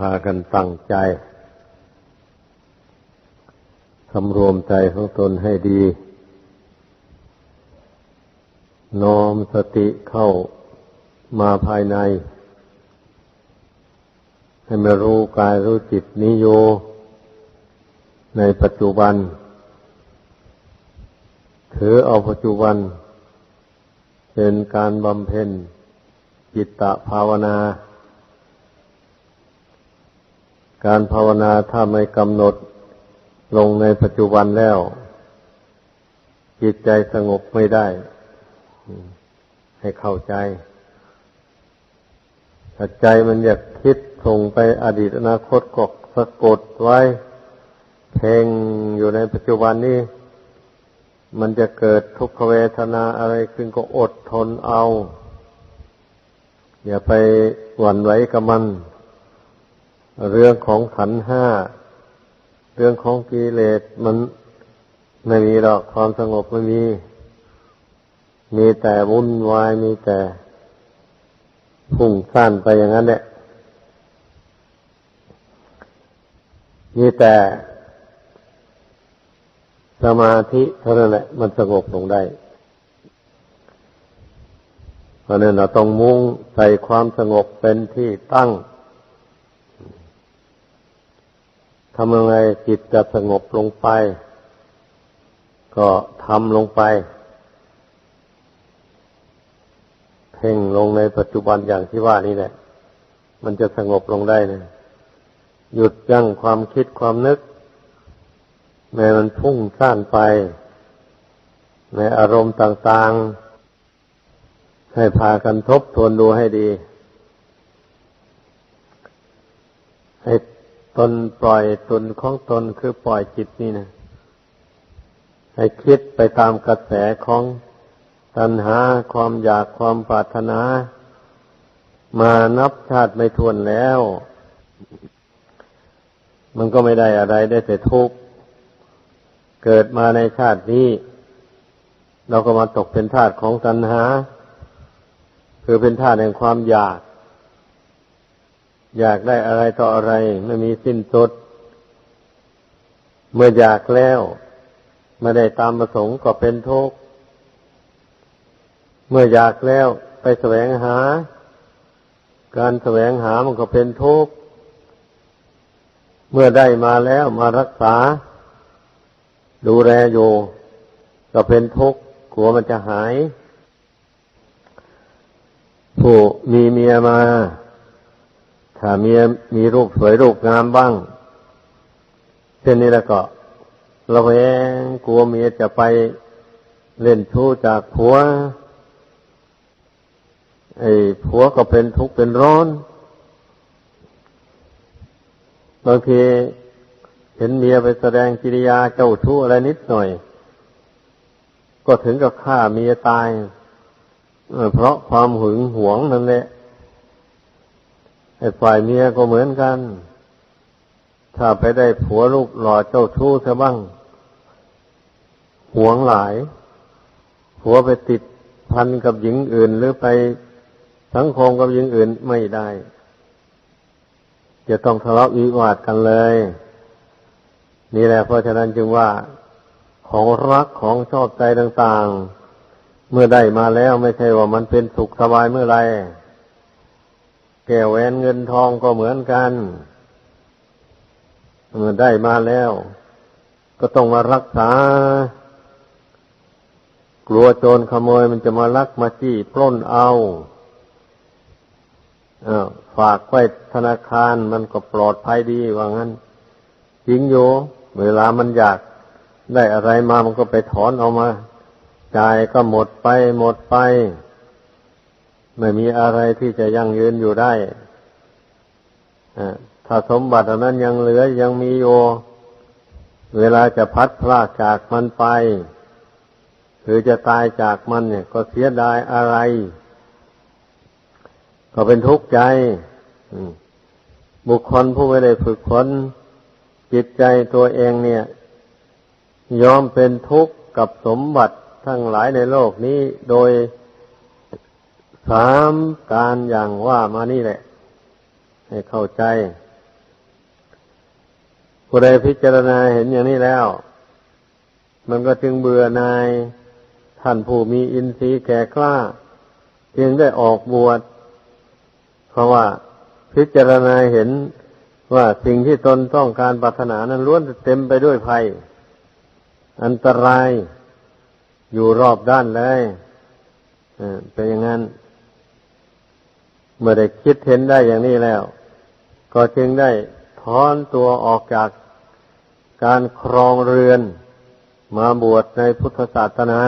นี้ไปพึงพากันตั้งใจสำรวมใจของตนให้ดี น้อมสติเข้ามาภายใน ให้มารู้กายรู้จิตนิโย ในปัจจุบัน ถือเอาปัจจุบัน เป็นการบำเพ็ญจิตตภาวนา การภาวนาถ้าไม่กำหนดลงในปัจจุบันแล้ว จิตใจสงบไม่ได้ ให้เข้าใจถ้าใจมันอยากคิดส่งไปอดีตอนาคตก็สะกดไว้เพ่งอยู่ในปัจจุบันนี้ มันจะเกิดทุกขเวทนาอะไรขึ้นก็อดทนเอา อย่าไปหวั่นไหวกับมัน เรื่องของขันห้า เรื่องของกิเลสมันไม่มีหรอกความสงบไม่มี มีแต่วุ่นวายมีแต่พุ่งสั้นไปอย่างนั้นแหละมีแต่สมาธิเท่านั้นแหละ มันสงบลงได้ราะนั้นเราต้องมุ่งใส่ความสงบเป็นที่ตั้ง ทำยังไงจิตจะสงบลงไป ก็ทำลงไปเพ่งลงในปัจจุบันอย่างที่ว่านี่แหละ มันจะสงบลงได้เลยหยุดยั้งความคิดความนึก แม้มันพุ่งซ่านไป ในอารมณ์ต่างๆ ให้พากันทบทวนดูให้ดี ให้ ตนปล่อยตนของตนคือปล่อยจิตนี่นะให้คิดไปตามกระแสของตัณหาความอยากความปรารถนา มานับชาติไม่ทวนแล้ว มันก็ไม่ได้อะไรได้แต่ทุกข์เกิดมาในชาตินี้ เราก็มาตกเป็นทาสของตัณหา คือเป็นท่าแห่งความอยาก อยากได้อะไรต่ออะไร ไม่มีสิ้นสุด เมื่ออยากแล้วไม่ได้ตามประสงค์ก็เป็นทุกข์เมื่ออยากแล้วไปแสวงหา การแสวงหามันก็เป็นทุกข์เมื่อได้มาแล้วมารักษา ดูแลอยู่ก็เป็นทุกข์กลัวมันจะหาย ผู้มีเมียมา ถ้าเมียมีรูปสวยรูปงามบ้างเช่นนี้แล้วก็เระแวงกลัวเมียจะไปเล่นชู้จากผัว ไอ้ผัวก็เป็นทุกข์เป็นร้อนบางทีเห็นเมียไปแสดงกิริยาเจ้าชู้อะไรนิดหน่อย ก็ถึงกับฆ่าเมียตายเพราะความหึงหวงนั่นแหละ ไอ้ฝ่ายเมียก็เหมือนกัน ถ้าไปได้ผัวลูกหล่อเจ้าชู้ซะบ้างหวงหลาย ผัวไปติดพันกับหญิงอื่น หรือไปสังคมกับหญิงอื่นไม่ได้ จะต้องทะเลาะวิวาทกันเลย นี่แหละเพราะฉะนั้นจึงว่าของรักของชอบใจต่าง ๆ เมื่อได้มาแล้วไม่ใช่ว่ามันเป็นสุขสบายเมื่อไร แก้วแหวนเงินทองก็เหมือนกันเมื่อได้มาแล้ว ก็ต้องมารักษา กลัวโจรขโมยมันจะมาลักมาจี้ปล้นเอาอาฝากไว้ธนาคารมันก็ปลอดภัยดีว่างั้นจริงอยู่เวลามันอยากได้อะไรมามันก็ไปถอนเอามา จ่ายก็หมดไปหมดไป ไม่มีอะไรที่จะยั่งยืนอยู่ได้ถ้าสมบัตินั้นยังเหลือยังมีโยเวลาจะพัดพลากจากมันไป หรือจะตายจากมันเนี่ย ก็เสียดายอะไร ก็เป็นทุกข์ใจบุคคลผู้ไม่ได้ฝึกฝนจิตใจตัวเองเนี่ย ยอมเป็นทุกข์กับสมบัติทั้งหลายในโลกนี้โดย สามการอย่างว่ามานี่แหละ ให้เข้าใจผู้ใดพิจารณาเห็นอย่างนี้แล้ว มันก็จึงเบื่อนายท่านผู้มีอินทรีย์แก่กล้า จึงได้ออกบวชเพราะว่าพิจารณาเห็นว่าสิ่งที่ตนต้องการปรารถนานั้นล้วนเต็มไปด้วยภัย อันตรายอยู่รอบด้านเลยเป็นอย่างนั้น เมื่อได้คิดเห็นได้อย่างนี้แล้ว ก็จึงได้ถอนตัวออกจากการครองเรือนมาบวชในพุทธศาสนา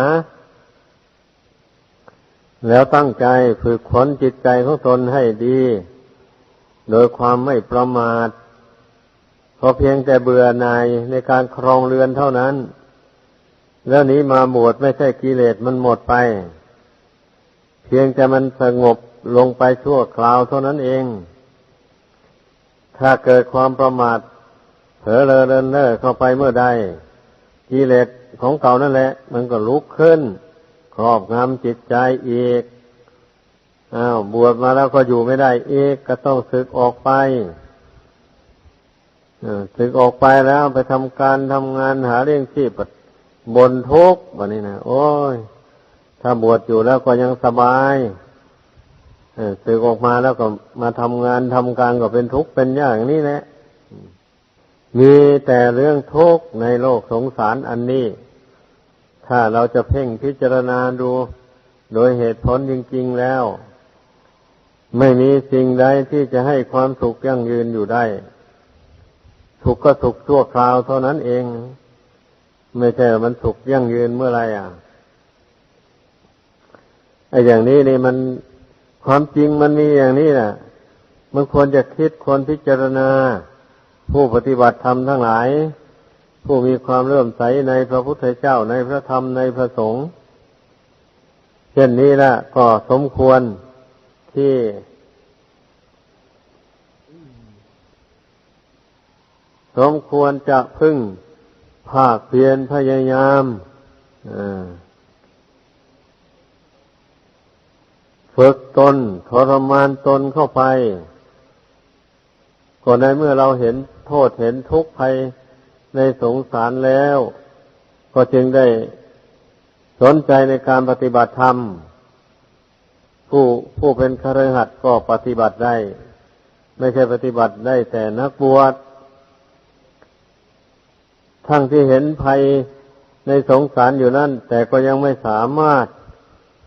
แล้วตั้งใจฝึกขนจิตใจของตนให้ดี โดยความไม่ประมาทเพราะเพียงแต่เบื่อหน่ายในการครองเรือนเท่านั้น แล้วนี้มาบวชไม่ใช่กิเลสมันหมดไป เพียงแต่มันสงบ ลงไปชั่วคราวเท่านั้นเอง ถ้าเกิดความประมาทเผลอเลอเลินเล่อเข้าไปเมื่อใดกิเลสของเก่านั่นแหละ มันก็ลุกขึ้น ครอบงำจิตใจอีกอ้าวบวชมาแล้วก็อยู่ไม่ได้เอกก็ต้องศึกออกไปศึกออกไปแล้วไปทำการทำงานหาเลี้ยงชีพบนทุกข์วันนี้นะโอ้ย ถ้าบวชอยู่แล้วก็ยังสบาย สึกออกมาแล้วก็มาทำงานทำการก็เป็นทุกข์เป็นยากอย่างนี้แหละมีแต่เรื่องทุกข์ในโลกสงสารอันนี้ ถ้าเราจะเพ่งพิจารณาดู โดยเหตุผลจริง ๆแล้ว ไม่มีสิ่งใดที่จะให้ความสุขยั่งยืนอยู่ได้ สุขก็สุขชั่วคราวเท่านั้นเอง ไม่ใช่มันสุขยั่งยืนเมื่อไรอะไอ้อย่างนี้นี่มัน ความจริงมันมีอย่างนี้นะมันควรจะคิดควรพิจารณา ผู้ปฏิบัติธรรมทั้งหลาย ผู้มีความเลื่อมใสในพระพุทธเจ้าในพระธรรมในพระสงฆ์เช่นนี้ละก็สมควรที่สมควรจะพึ่งภาคเพียรพยายาม ฝึกตนทรมานตนเข้าไปก็ในเมื่อเราเห็นโทษเห็นทุกข์ภัยในสงสารแล้ว ก็จึงได้สนใจในการปฏิบัติธรรม ผู้ผู้เป็นคารหัดก็ปฏิบัติได้ ไม่ใช่ปฏิบัติได้แต่นักบวชทั้งที่เห็นภัยในสงสารอยู่นั่น แต่ก็ยังไม่สามารถ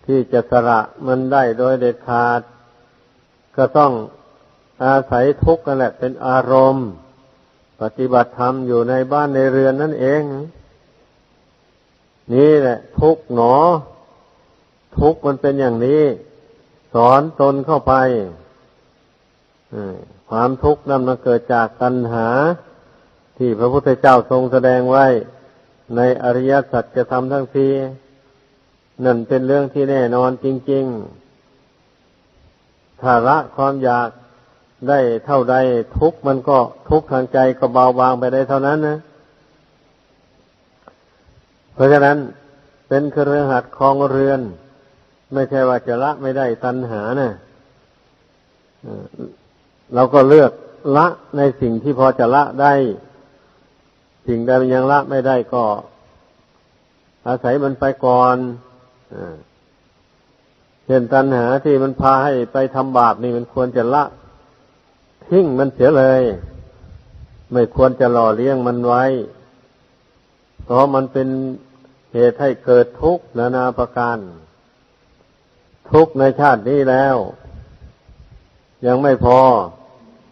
ที่จะสละมันได้โดยเด็ดขาด ก็ต้องอาศัยทุกข์นั่นแหละเป็นอารมณ์ ปฏิบัติธรรมอยู่ในบ้านในเรือนนั่นเอง นี่แหละ ทุกข์หนอ ทุกข์มันเป็นอย่างนี้ สอนตนเข้าไปความทุกข์นั้นมันเกิดจากตัณหา ที่พระพุทธเจ้าทรงแสดงไว้ ในอริยสัจจะทำทั้งที นั่นเป็นเรื่องที่แน่นอนจริง ๆ ถ้าละความอยากได้เท่าใดทุกมันก็ทุกทางใจก็เบาบางไปได้เท่านั้นนะ เพราะฉะนั้นเป็นเครือหัดคลองเรือน ไม่ใช่ว่าจะละไม่ได้ตัณหานะเราก็เลือกละในสิ่งที่พอจะละได้ สิ่งใดมันยังละไม่ได้ก็ อาศัยมันไปก่อน เช่นตัณหาที่มันพาให้ไปทำบาปนี่มันควรจะละทิ้งมันเสียเลย ไม่ควรจะหล่อเลี้ยงมันไว้ เพราะมันเป็นเหตุให้เกิดทุกข์นานาประการ ทุกข์ในชาตินี้แล้ว ยังไม่พอ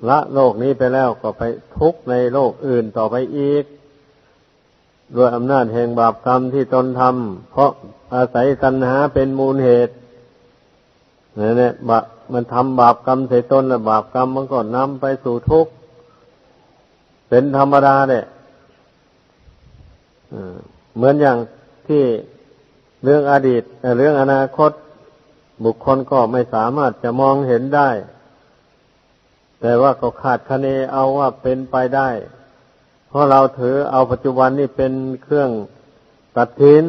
ละโลกนี้ไปแล้วก็ไปทุกข์ในโลกอื่นต่อไปอีก ด้วยอำนาจแห่งบาปกรรมที่ตนทำเพราะอาศัยตัณหาเป็นมูลเหตุเนี่ยเนี่ยบามันทำบาปกรรมใส่ตนแล้วบาปกรรมมันก็นำไปสู่ทุกข์เป็นธรรมดาเนี่ยเหมือนอย่างที่เรื่องอดีตเรื่องอนาคตบุคคลก็ไม่สามารถจะมองเห็นได้ แต่ว่าก็ขาดคะเนเอาว่าเป็นไปได้ เพราะเราถือเอาปัจจุบันนี่เป็นเครื่องตัดทิ้น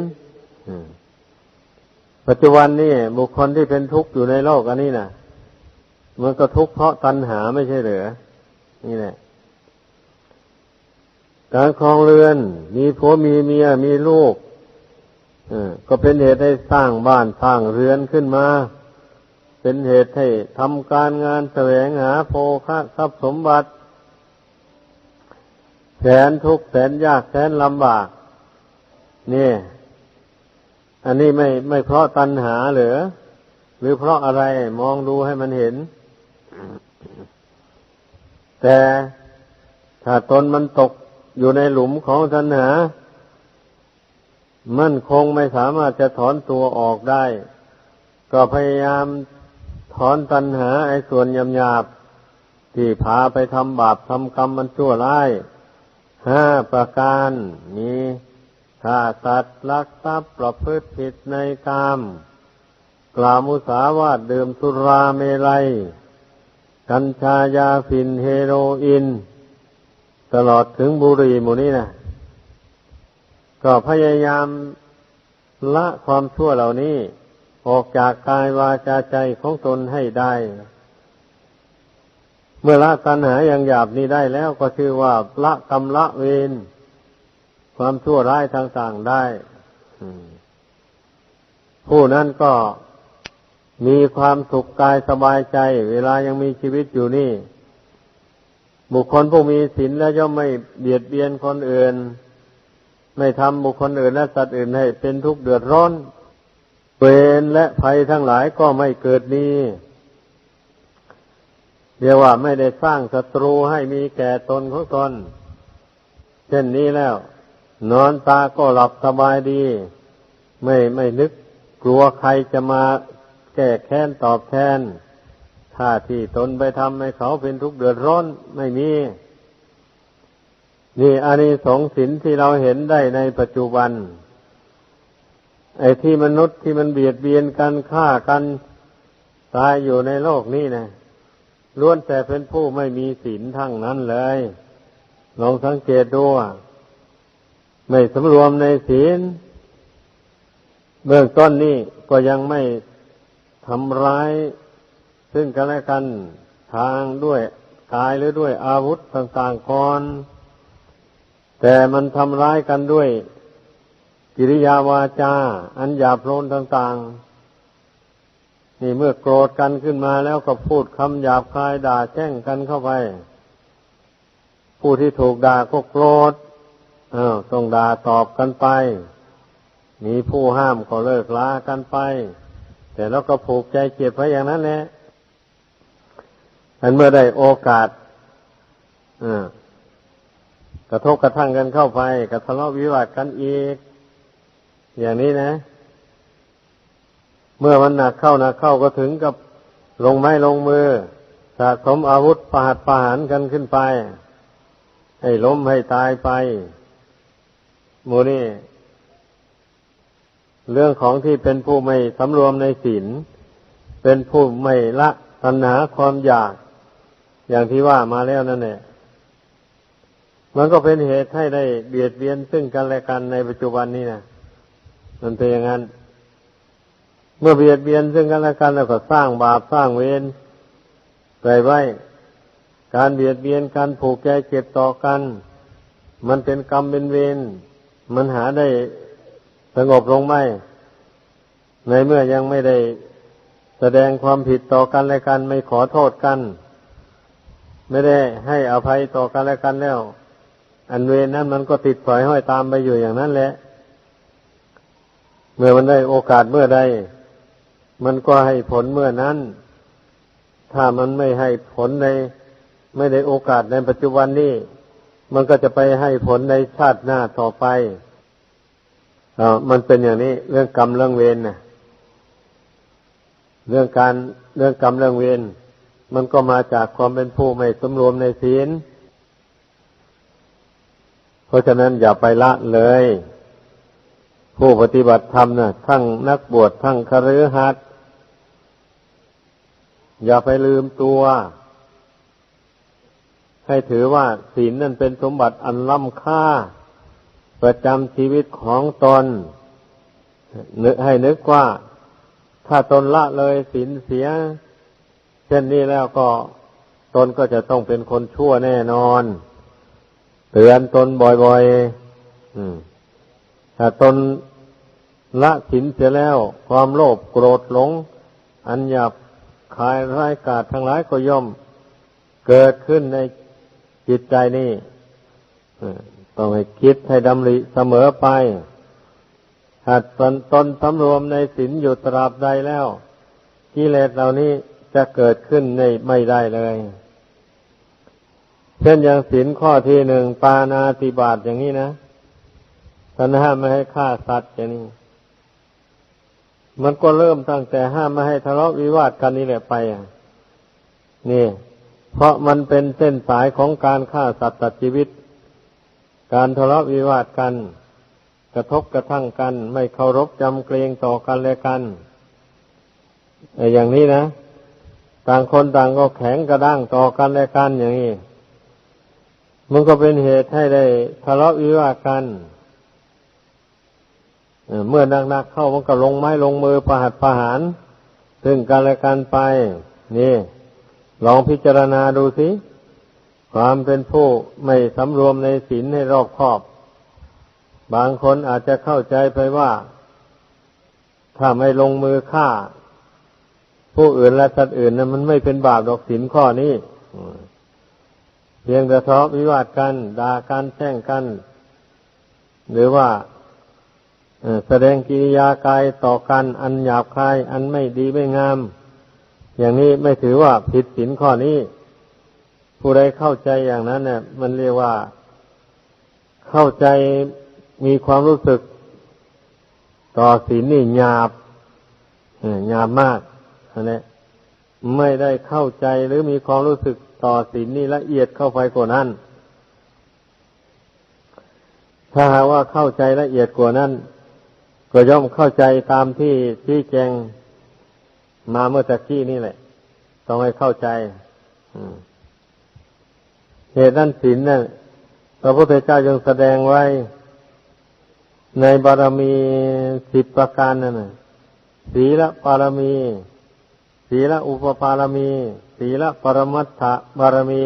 ปัจจุบันนี่บุคคลที่เป็นทุกข์อยู่ในโลกอันนี้นะมันก็ทุกข์เพราะตัณหาไม่ใช่เหรือนี่แหละ การครองเรือน มีผัวมีเมียมีลูกก็เป็นเหตุให้สร้างบ้านสร้างเรือนขึ้นมา เป็นเหตุให้ทำการงานแสวงหาโภคะทรัพย์สมบัติ แสนทุกข์แสนยากแสนลำบากนี่ อันนี้ไม่ไม่เพราะตัณหาหรือ หรือเพราะอะไรมองดูให้มันเห็น แต่ถ้าตนมันตกอยู่ในหลุมของตัณหา มันคงไม่สามารถจะถอนตัวออกได้ ก็พยายามถอนตัณหาไอ้ส่วนยำหยาบที่พาไปทำบาปทำกรรมมันชั่วร้าย ห้าประการนี้ฆ่าสัตว์ลักทรัพย์ประพฤติผิดในกาม กล่าวมุสาวาทดื่มสุราเมลัย กัญชายาฝิ่นเฮโรอีนตลอดถึงบุหรี่หมู่นี้นะก็พยายามละความชั่วเหล่านี้ ออกจากกายวาจาใจของตนให้ได้ เมื่อละตัณหาอย่างหยาบนี้ได้แล้วก็ชื่อว่าละกรรมละเวรความชั่วร้ายต่างๆได้ผู้นั้นก็มีความสุขกายสบายใจ เวลายังมีชีวิตอยู่นี่ บุคคลผู้มีศีลแล้วย่อมไม่เบียดเบียนคนอื่น ไม่ทำบุคคลอื่นและสัตว์อื่นให้เป็นทุกข์เดือดร้อนเวรและภัยทั้งหลายก็ไม่เกิดมี เรียกว่าไม่ได้สร้างศัตรูให้มีแก่ตนของตน เช่นนี้แล้ว นอนตาก็หลับสบายดี ไม่ไม่นึกกลัวใครจะมาแก้แค้นตอบแทน ถ้าที่ตนไปทำให้เขาเป็นทุกข์เดือดร้อนไม่มี นี่อานิสงส์สินที่เราเห็นได้ในปัจจุบัน ไอ้ที่มนุษย์ที่มันเบียดเบียนกันฆ่ากัน ตายอยู่ในโลกนี้นะ ล้วนแต่เป็นผู้ไม่มีศีลทั้งนั้นเลย ลองสังเกตดูไม่สำรวมในศีล เบื้องต้นนี่ก็ยังไม่ทำร้าย ซึ่งกันและกันทางด้วยกายหรือด้วยอาวุธต่างๆก่อนแต่มันทำร้ายกันด้วย กิริยาวาจา อันหยาบโลนต่างๆ นี่เมื่อโกรธกันขึ้นมาแล้วก็พูดคำหยาบคายด่าแช่งกันเข้าไป ผู้ที่ถูกด่าก็โกรธอ้าวต้องด่าตอบกันไป มีผู้ห้ามก็เลิกลากันไป แต่แล้วก็ผูกใจเจ็บไว้อย่างนั้นแหละอันเมื่อได้โอกาสกระทบกระทั่งกันเข้าไปกระทะเลาะวิวาทกันอีก อย่างนี้นะ เมื่อมันหนักเข้าหนักเข้าก็ถึงกับลงไม้ลงมือ สะสมอาวุธประหัตประหารกันขึ้นไป ให้ล้มให้ตายไปโมนี่เรื่องของที่เป็นผู้ไม่สำรวมในศีลเป็นผู้ไม่ละตัณหาความอยาก อย่างที่ว่ามาแล้วนั่นแหละมันก็เป็นเหตุให้ได้เบียดเบียนซึ่งกันและกันในปัจจุบันนี้นะมันเป็นอย่างนั้น เมื่อเบียดเบียนซึ่งกันและกันแล้วก็สร้างบาปสร้างเวรไปไว้ การเบียดเบียนการผูกใจเจ็บต่อกัน มันเป็นกรรมเป็นเวรมันหาได้สงบลงไหมในเมื่อยังไม่ได้แสดงความผิดต่อกันและกัน ไม่ขอโทษกัน ไม่ได้ให้อภัยต่อกันและกันแล้ว อันเวรนั้นมันก็ติดปล่อยห้อยตามไปอยู่อย่างนั้นแหละ เมื่อมันได้โอกาสเมื่อใด มันก็ให้ผลเมื่อนั้น ถ้ามันไม่ให้ผลใน ไม่ได้โอกาสในปัจจุบันนี้ มันก็จะไปให้ผลในชาติหน้าต่อไปอมันเป็นอย่างนี้ เรื่องกรรมเรื่องเวรนะเรื่องการเรื่องกรรมเรื่องเวรมันก็มาจากความเป็นผู้ไม่สมรวมในศีล เพราะฉะนั้นอย่าไปละเลย ผู้ปฏิบัติธรรมนะทั้งนักบวชทั้งคฤหัสถ์ อย่าไปลืมตัว ให้ถือว่าศีลนั่นเป็นสมบัติอันล้ำค่า ประจำชีวิตของตนนึกให้นึกว่า ถ้าตนละเลยศีลเสีย เช่นนี้แล้วก็ตนก็จะต้องเป็นคนชั่วแน่นอน เตือนตนบ่อยๆถ้าตนละศีลเสียแล้ว ความโลภโกรธหลง อันหยาบ คายร้ายกาจทั้งหลายก็ย่อมเกิดขึ้นในจิตใจนี่ต้องให้คิดให้ดำริเสมอไป หัดตนตนสำรวมในศีลอยู่ตราบใดแล้วกิเลสเหล่านี้จะเกิดขึ้นในไม่ได้เลย เช่นอย่างศีลข้อที่หนึ่งปานาติบาตอย่างนี้นะท่านห้ามไม่ให้ฆ่าสัตว์อย่างนี้ มันก็เริ่มตั้งแต่ห้ามไม่ให้ทะเลาะวิวาทกันนี่แหละไปอะ นี่ เพราะมันเป็นเส้นสายของการฆ่าสัตว์ตัดชีวิต การทะเลาะวิวาทกัน กระทบกระทั่งกัน ไม่เคารพจำเกรงต่อกันและกันอย่างนี้นะ ต่างคนต่างก็แข็งกระด้างต่อกันและกันอย่างนี้มันก็เป็นเหตุให้ได้ทะเลาะวิวาทกัน เมื่อนักๆเข้ามันก็ลงไม้ลงมือประหัดประหาร ซึ่งกันและกันไป นี่ ลองพิจารณาดูสิ ความเป็นผู้ไม่สำรวมในศีลให้รอบคอบ บางคนอาจจะเข้าใจไปว่า ถ้าไม่ลงมือฆ่า ผู้อื่นและสัตว์อื่นนะมันไม่เป็นบาปดอกศีลข้อนี้เพียงแต่ทะเลาะวิวาทกันด่ากันแช่งกัน หรือว่า แสดงกิริยากายต่อกันอันหยาบคาย อันไม่ดีไม่งาม อย่างนี้ไม่ถือว่าผิดศีลข้อนี้ ผู้ใดเข้าใจอย่างนั้นเนี่ย มันเรียกว่าเข้าใจมีความรู้สึก ต่อศีลนี่หยาบหยาบมากอันนี้ไม่ได้เข้าใจหรือมีความรู้สึกต่อศีลนี่ละเอียดเข้าไปกว่านั้น ถ้าหากว่าเข้าใจละเอียดกว่านั้น ก็ย่อมเข้าใจตามที่ที่แจงมาเมื่อตะกี้นี่แหละ ต้องให้เข้าใจเหตุนั้นศีลนั่นพระพุทธเจ้ายังแสดงไว้ ในบารมีสิบประการนั่นศีลปารมี ศีละอุปปารมี ศีละปรมัตถบารมี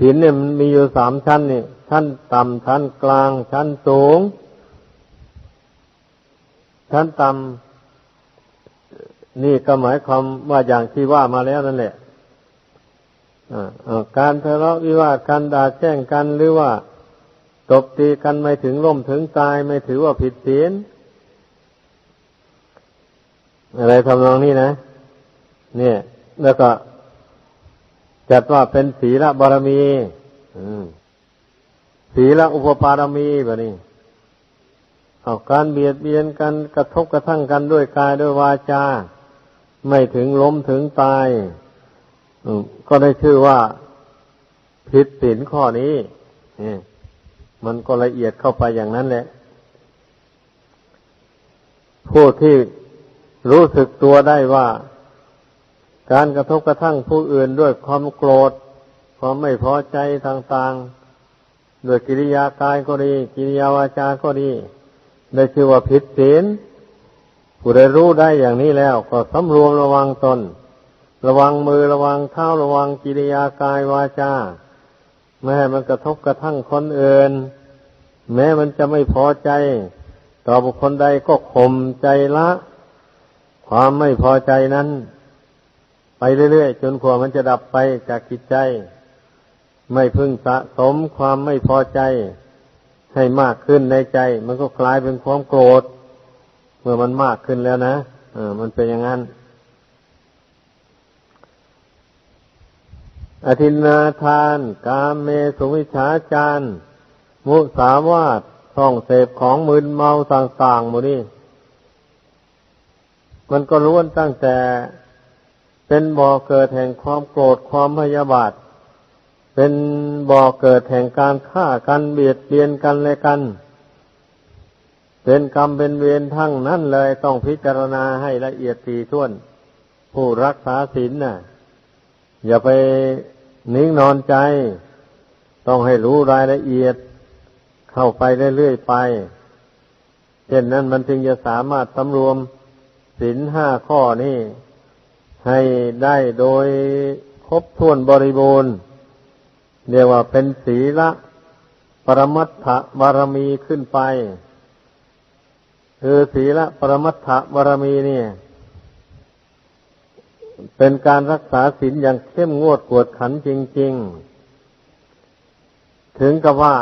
ศีลเนี่ยมันมีอยู่สามชั้นนี่ชั้นต่ำชั้นกลาง ชั้นสูง ชั้นต่ำนี่ก็หมายความว่าอย่างที่ว่ามาแล้วนั่นแหละการทะเลาะวิวาทกันด่าแช่งกันหรือว่าตบตีกันไม่ถึงล่มถึงตายไม่ถือว่าผิดศีลอะไรทำนองนี้นะ เนี่ย แล้วก็ จัดว่าเป็นศีลบารมีศีลอุปปารมีแบบนี้เอาการเบียดเบียนกันกระทบกระทั่งกันด้วยกายด้วยวาจา ไม่ถึงล้มถึงตายก็ได้ชื่อว่าผิดศีลข้อนี้มันก็ละเอียดเข้าไปอย่างนั้นแหละ ผู้ที่รู้สึกตัวได้ว่า การกระทบกระทั่งผู้อื่นด้วยความโกรธ ความไม่พอใจต่างๆด้วยกิริยากายก็ดี กิริยาวาจาก็ดีได้ชื่อว่าผิดศีลผู้ใดรู้ได้อย่างนี้แล้ว ก็สำรวมระวังตน ระวังมือระวังเท้าระวังกิริยากายวาจาไม่ให้มันกระทบกระทั่งคนอื่น แม้มันจะไม่พอใจ ต่อบุคคลใดก็ข่มใจละ ความไม่พอใจนั้น ไปเรื่อยๆจนกว่ามันจะดับไปจากจิตใจ ไม่พึงสะสมความไม่พอใจให้มากขึ้นในใจ มันก็กลายเป็นความโกรธ เมื่อมันมากขึ้นแล้วนะอมันเป็นอย่างนั้นอธินาทาน กามเมสุวิชาจารมุสาวาทท่องเสพของมึนเมาต่างๆหมดนี่มันก็ล้วนตั้งแต่ เป็นบ่อเกิดแห่งความโกรธความพยาบาท เป็นบ่อเกิดแห่งการฆ่ากันเบียดเบียนกันและกัน เป็นกรรมเป็นเวรทั้งนั้นเลยต้องพิจารณาให้ละเอียดทีท่วน ผู้รักษาศีลน่ะ อย่าไปนิ่งนอนใจ ต้องให้รู้รายละเอียด เข้าไปเรื่อยๆไปเช่นนั้นมันจึงจะสามารถสำรวมศีลห้าข้อนี้ ให้ได้โดยครบถ้วนบริบูรณ์เรียกว่าเป็นศีละปรมัตถบารมีขึ้นไป คือศีละปรมัตถบารมีเนี่ย เป็นการรักษาศีลอย่างเข้มงวดกวดขันจริง ๆ ถึงกับว่า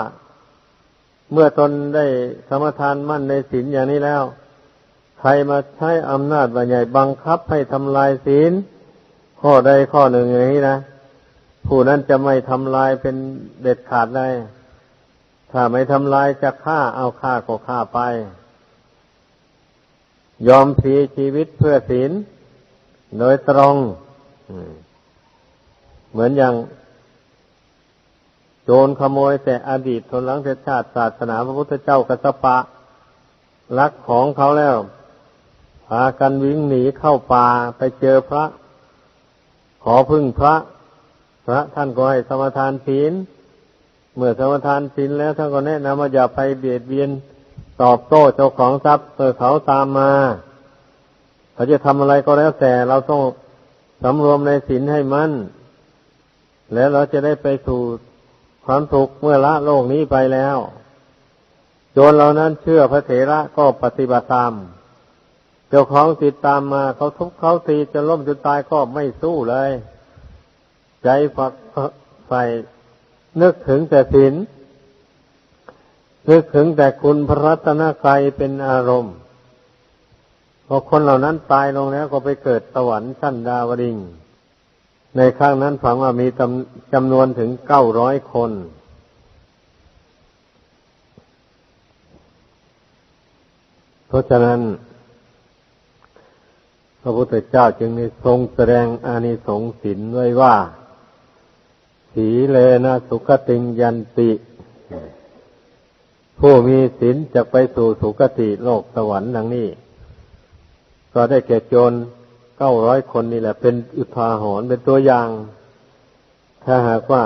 เมื่อตนได้สมทานมั่นในศีลอย่างนี้แล้ว ใครมาใช้อำนาจบาใหญ่บังคับให้ทำลายศีล ข้อใดข้อหนึ่งอย่างนี้นะผู้นั้นจะไม่ทำลายเป็นเด็ดขาดเลยถ้าไม่ทำลายจะฆ่าเอาฆ่าก็ฆ่าไป ยอมเสียชีวิตเพื่อศีล โดยตรงเหมือนอย่าง โจรขโมยแต่อดีตทนหลังเทชาติศาสนาพระพุทธเจ้ากัสปะ ลักของเขาแล้ว พากันวิ่งหนีเข้าป่าไปเจอพระ ขอพึ่งพระ พระท่านก็ให้สมทานศีลเมื่อสมทานศีลแล้วท่านก็แนะนำว่าอย่าไปเบียดเบียนตอบโต้เจ้าของทรัพย์เมื่อเขาตามมาเขาจะทำอะไรก็แล้วแต่เราต้องสำรวมในศีลให้มัน่น แล้วเราจะได้ไปสู่ความสุขเมื่อละโลกนี้ไปแล้ว โจรเหล่านั้นเชื่อพระเถระก็ปฏิบัติตาม เจ้าของติดตามมาเขาทุบเขาตีจะล้มจนตายก็ไม่สู้เลย ใจฝักใฝ่นึกถึงแต่ศีลนึกถึงแต่คุณพระรัตนกายเป็นอารมณ์พอคนเหล่านั้นตายลงแล้วก็ไปเกิดสวรรค์ชั้นดาวดิงในข้างนั้นฝังว่ามีจำนวนถึงเก้าร้อยคน เพราะฉะนั้น พระพุทธเจ้าจึงได้ทรงแสดงอานิสงส์ศีลไว้ว่า สีเลนะสุขติงยันติ ผู้มีศีลจะไปสู่สุคติโลกสวรรค์ดังนี้ ก็ได้แก่โจรเก้าร้อยคนนี่แหละ เป็นอุทาหรณ์เป็นตัวอย่าง ถ้าหากว่า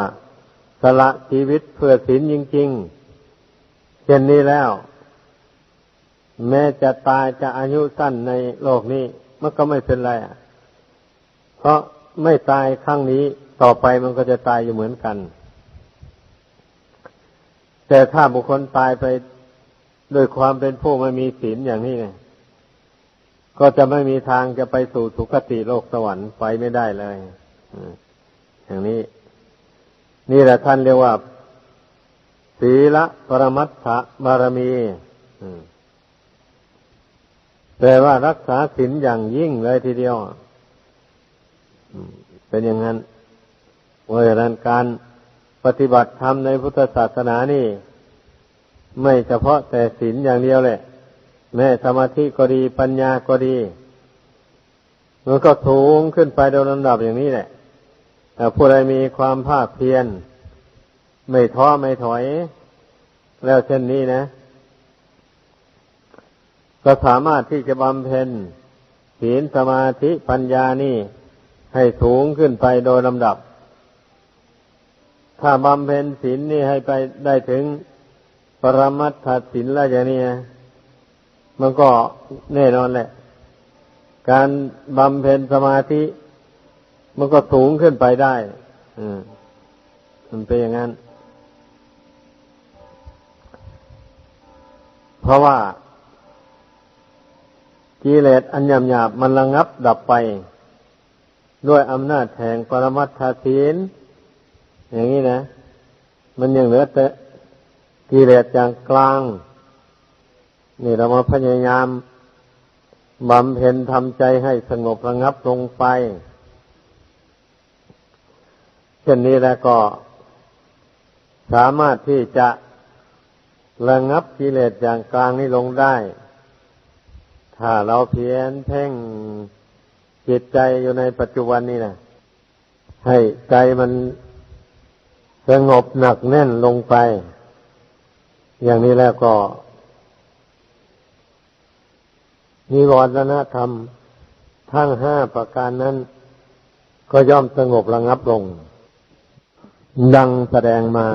สละชีวิตเพื่อศีลจริงๆเช่นนี้แล้ว แม้จะตายจะอายุสั้นในโลกนี้ มันก็ไม่เป็นไรเพราะไม่ตายครั้งนี้ต่อไปมันก็จะตายอยู่เหมือนกัน แต่ถ้าบุคคลตายไปด้วยความเป็นผู้ไม่มีศีลอย่างนี้ไงก็จะไม่มีทางจะไปสู่สุคติโลกสวรรค์ไปไม่ได้เลยอย่างนี้ นี่แหละท่านเรียกว่า ศีละปรมัตถบารมี แต่ว่ารักษาศีลอย่างยิ่งเลยทีเดียวเป็นอย่างนั้นเพราะฉะนั้นการปฏิบัติธรรมในพุทธศาสนานี่ ไม่เฉพาะแต่ศีลอย่างเดียวแหละ แม้สมาธิก็ดีปัญญาก็ดีมันก็สูงขึ้นไปโดยลำดับอย่างนี้แหละแต่ผู้ใดมีความภาคเพียรไม่ท้อไม่ถอย แล้วเช่นนี้นะ ก็สามารถที่จะบำเพ็ญศีลสมาธิปัญญานี่ให้สูงขึ้นไปโดยลำดับ ถ้าบำเพ็ญศีลนี่ให้ไปได้ถึงปรมัตถศีลแล้วอย่างนี้มันก็แน่นอนแหละ การบำเพ็ญสมาธิ มันก็สูงขึ้นไปได้อืมมันเป็นอย่างนั้น เพราะว่า กิเลสอันหยำหยาบมันระงับดับไป ด้วยอำนาจแห่งปรมัตถศีลอย่างนี้นะ มันยังเหลือแต่กิเลสอย่างกลาง นี่เรามาพยายามบำเพ็ญทำใจให้สงบระงับลงไปเช่นนี้แล้วก็สามารถที่จะระงับกิเลสอย่างกลางนี้ลงได้ ถ้าเราเพียรเพ่งจิตใจอยู่ในปัจจุบันนี้นะให้ใจมันสงบหนักแน่นลงไป อย่างนี้แล้วก็นิวรณธรรมทั้งห้าประการนั้น ก็ย่อมสงบระงับลง ดังแสดงมา